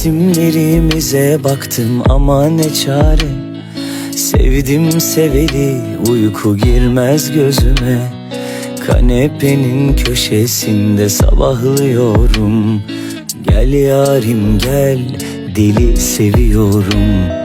Resimlerimize baktım ama ne çare? Sevdim seveli uyku girmez gözüme. Kanepenin köşesinde sabahlıyorum. Gel yarim gel deli seviyorum